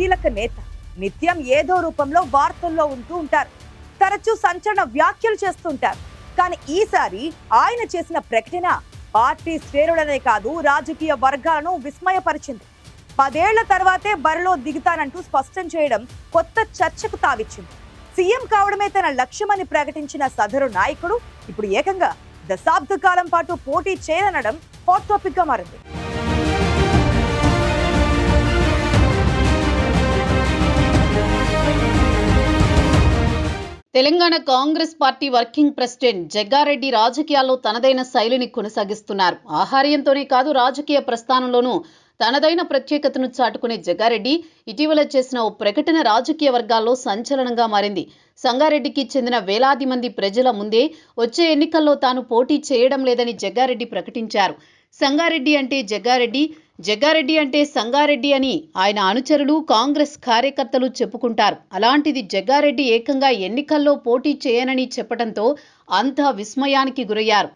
కీలక నేత. నిత్యం ఏదో రూపంలో వార్తల్లో ఉంటూ ఉంటారు. తరచూ సంచలన వ్యాఖ్యలు చేస్తుంటారు. కానీ ఈసారి ఆయన చేసిన ప్రకటన పార్టీ శ్రేణులనే కాదు రాజకీయ వర్గాలను విస్మయపరిచింది. పదేళ్ళ తర్వాతే బరిలో దిగుతానంటూ స్పష్టం చేయడం కొత్త చర్చకు తావిచ్చింది. సీఎం కావడమే తన లక్ష్యమని ప్రకటించిన సదరు నాయకుడు ఇప్పుడు ఏకంగా దశాబ్ద కాలం పాటు పోటీ చేయనడం హాట్ టాపిక్గా మారింది. Telangana Congress party working president Jaggareddy రాజకీయాల్లో తనదైన శైలిని కొనసాగిస్తున్నారు. ఆహార్యంతోనే కాదు రాజకీయ ప్రస్థానంలోనూ తనదైన ప్రత్యేకతను చాటుకునే జగ్గారెడ్డి ఇటీవల చేసిన ఓ ప్రకటన రాజకీయ వర్గాల్లో సంచలనంగా మారింది. సంగారెడ్డికి చెందిన వేలాది మంది ప్రజల ముందే వచ్చే ఎన్నికల్లో తాను పోటీ చేయడం లేదని జగ్గారెడ్డి ప్రకటించారు. సంగారెడ్డి అంటే జగ్గారెడ్డి జగ్గారెడ్డి అంటే సంగారెడ్డి అని ఆయన అనుచరులు కాంగ్రెస్ కార్యకర్తలు చెప్పుకుంటారు. అలాంటిది జగ్గారెడ్డి ఏకంగా ఎన్నికల్లో పోటీ చేయనని చెప్పడంతో అంతా విస్మయానికి గురయ్యారు.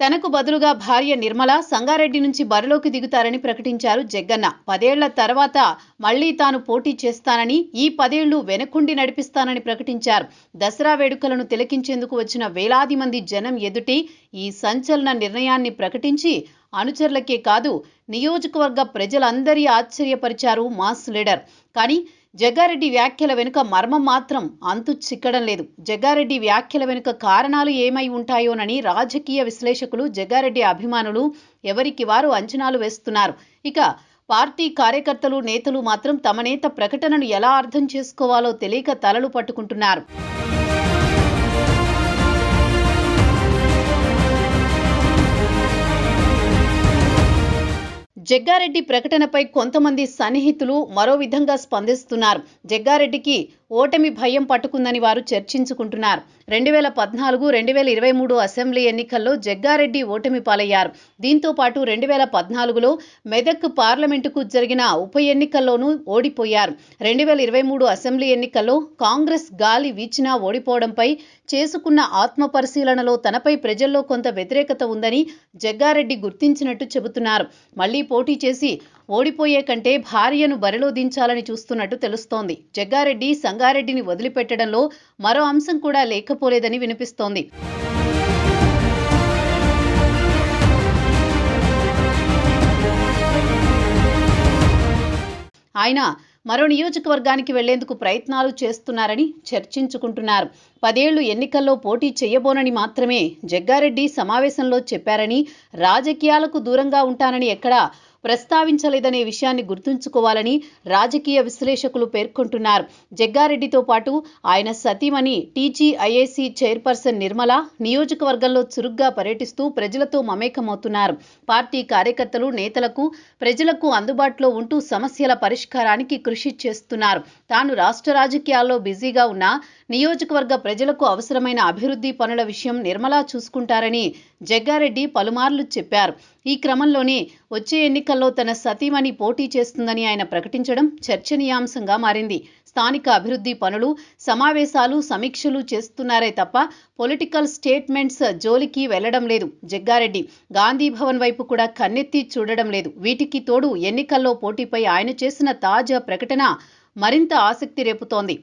తనకు బదులుగా భార్య నిర్మల సంగారెడ్డి నుంచి బరిలోకి దిగుతారని ప్రకటించారు జగ్గన్న. పదేళ్ళ తర్వాత మళ్ళీ తాను పోటీ చేస్తానని ఈ పదేళ్ళు వెనకుండి నడిపిస్తానని ప్రకటించారు. దసరా వేడుకలను తిలకించేందుకు వచ్చిన వేలాది మంది జనం ఎదుటి ఈ సంచలన నిర్ణయాన్ని ప్రకటించి అనుచరులకే కాదు నియోజకవర్గ ప్రజలందరి ఆశ్చర్యపరిచారు మాస్ లీడర్. కానీ జగ్గారెడ్డి వ్యాఖ్యల వెనుక మర్మం మాత్రం అంతు చిక్కడం లేదు. జగ్గారెడ్డి వ్యాఖ్యల వెనుక కారణాలు ఏమై ఉంటాయోనని రాజకీయ విశ్లేషకులు జగ్గారెడ్డి అభిమానులు ఎవరికి వారు అంచనాలు వేస్తున్నారు. ఇక పార్టీ కార్యకర్తలు నేతలు మాత్రం తమ నేత ప్రకటనను ఎలా అర్థం చేసుకోవాలో తెలియక తలలు పట్టుకుంటున్నారు. జగ్గారెడ్డి ప్రకటనపై కొంతమంది సన్నిహితులు మరో విధంగా స్పందిస్తున్నారు. జగ్గారెడ్డికి ఓటమి భయం పట్టుకుందని వారు చర్చించుకుంటున్నారు. రెండు వేల పద్నాలుగు రెండు వేల ఇరవై మూడు అసెంబ్లీ ఎన్నికల్లో జగ్గారెడ్డి ఓటమి పాలయ్యారు. దీంతో పాటు రెండు వేల పద్నాలుగులో మెదక్ పార్లమెంటుకు జరిగిన ఉప ఎన్నికల్లోనూ ఓడిపోయారు. రెండు వేల ఇరవై మూడు అసెంబ్లీ ఎన్నికల్లో కాంగ్రెస్ గాలి వీచినా ఓడిపోవడంపై చేసుకున్న ఆత్మ పరిశీలనలో తనపై ప్రజల్లో కొంత వ్యతిరేకత ఉందని జగ్గారెడ్డి గుర్తించినట్టు చెబుతున్నారు. మళ్ళీ పోటీ చేసి ఓడిపోయే కంటే భార్యను బరిలో దించాలని చూస్తున్నట్టు తెలుస్తోంది. జగ్గారెడ్డి సంగారెడ్డిని వదిలిపెట్టడంలో మరో అంశం కూడా లేకపోలేదని వినిపిస్తోంది. ఆయన మరో నియోజకవర్గానికి వెళ్ళేందుకు ప్రయత్నాలు చేస్తున్నారని చర్చించుకుంటున్నారు. పదేళ్ళు ఎన్నికల్లో పోటీ చేయబోనని మాత్రమే జగ్గారెడ్డి సమావేశంలో చెప్పారని రాజకీయాలకు దూరంగా ఉంటానని ఎక్కడా ప్రస్తావించలేదనే విషయాన్ని గుర్తుంచుకోవాలని రాజకీయ విశ్లేషకులు పేర్కొంటున్నారు. జగ్గారెడ్డితో పాటు ఆయన సతీమణి టీజీఐఏసీ చైర్పర్సన్ నిర్మల నియోజకవర్గంలో చురుగ్గా పర్యటిస్తూ ప్రజలతో మమేకమవుతున్నారు. పార్టీ కార్యకర్తలు నేతలకు ప్రజలకు అందుబాటులో ఉంటూ సమస్యల పరిష్కారానికి కృషి చేస్తున్నారు. తాను రాష్ట్ర రాజకీయాల్లో బిజీగా ఉన్న నియోజకవర్గ ప్రజలకు అవసరమైన అభివృద్ధి పనుల విషయం నిర్మలా చూసుకుంటారని జగ్గారెడ్డి పలుమార్లు చెప్పారు. ఈ క్రమంలోనే వచ్చే ఎన్నికల్లో తన సతీమణి పోటీ చేస్తుందని ఆయన ప్రకటించడం చర్చనీయాంశంగా మారింది. స్థానిక అభివృద్ధి పనులు సమావేశాలు సమీక్షలు చేస్తున్నారే తప్ప పొలిటికల్ స్టేట్మెంట్స్ జోలికి వెళ్ళడం లేదు. జగ్గారెడ్డి గాంధీ భవన్ వైపు కూడా కన్నెత్తి చూడడం లేదు. వీటికి తోడు ఎన్నికల్లో పోటీపై ఆయన చేసిన తాజా ప్రకటన మరింత ఆసక్తి రేపుతోంది.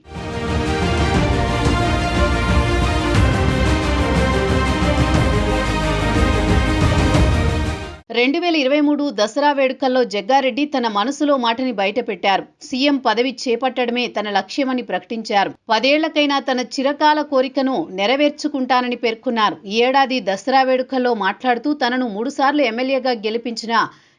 రెండు వేల ఇరవై మూడు దసరా వేడుకల్లో జగ్గారెడ్డి తన మనసులో మాటని బయటపెట్టారు. సీఎం పదవి చేపట్టడమే తన లక్ష్యమని ప్రకటించారు. పదేళ్ళకైనా తన చిరకాల కోరికను నెరవేర్చుకుంటానని పేర్కొన్నారు. ఈ ఏడాది దసరా వేడుకల్లో మాట్లాడుతూ తనను మూడుసార్లు ఎమ్మెల్యేగా గెలిపించిన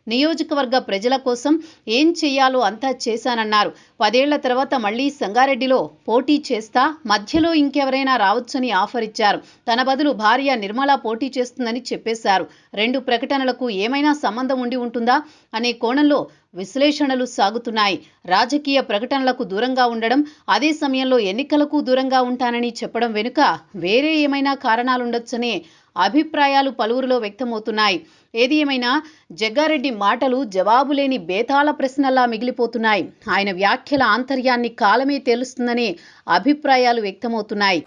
నియోజకవర్గ ప్రజల కోసం ఏం చేయాలో అంతా చేశానన్నారు. పదేళ్ళ తర్వాత మళ్ళీ సంగారెడ్డిలో పోటీ చేస్తా మధ్యలో ఇంకెవరైనా రావచ్చని ఆఫర్ ఇచ్చారు తన బదులు భార్య నిర్మల పోటీ చేస్తుందని చెప్పేశారు. రెండు ప్రకటనలకు ఏమైనా సంబంధం ఉండి ఉంటుందా? అనే కోణంలో విశ్లేషణలు సాగుతున్నాయి. రాజకీయ ప్రకటనలకు దూరంగా ఉండడం అదే సమయంలో ఎన్నికలకు దూరంగా ఉంటానని చెప్పడం వెనుక వేరే ఏమైనా కారణాలుండొచ్చనే అభిప్రాయాలు పలువురిలో వ్యక్తమవుతున్నాయి. ఏది ఏమైనా జగ్గారెడ్డి మాటలు జవాబులేని బేతాళ ప్రశ్నల్లా మిగిలిపోతున్నాయి. ఆయన వ్యాఖ్యల ఆంతర్యాన్ని కాలమే తేలుస్తుందనే అభిప్రాయాలు వ్యక్తమవుతున్నాయి.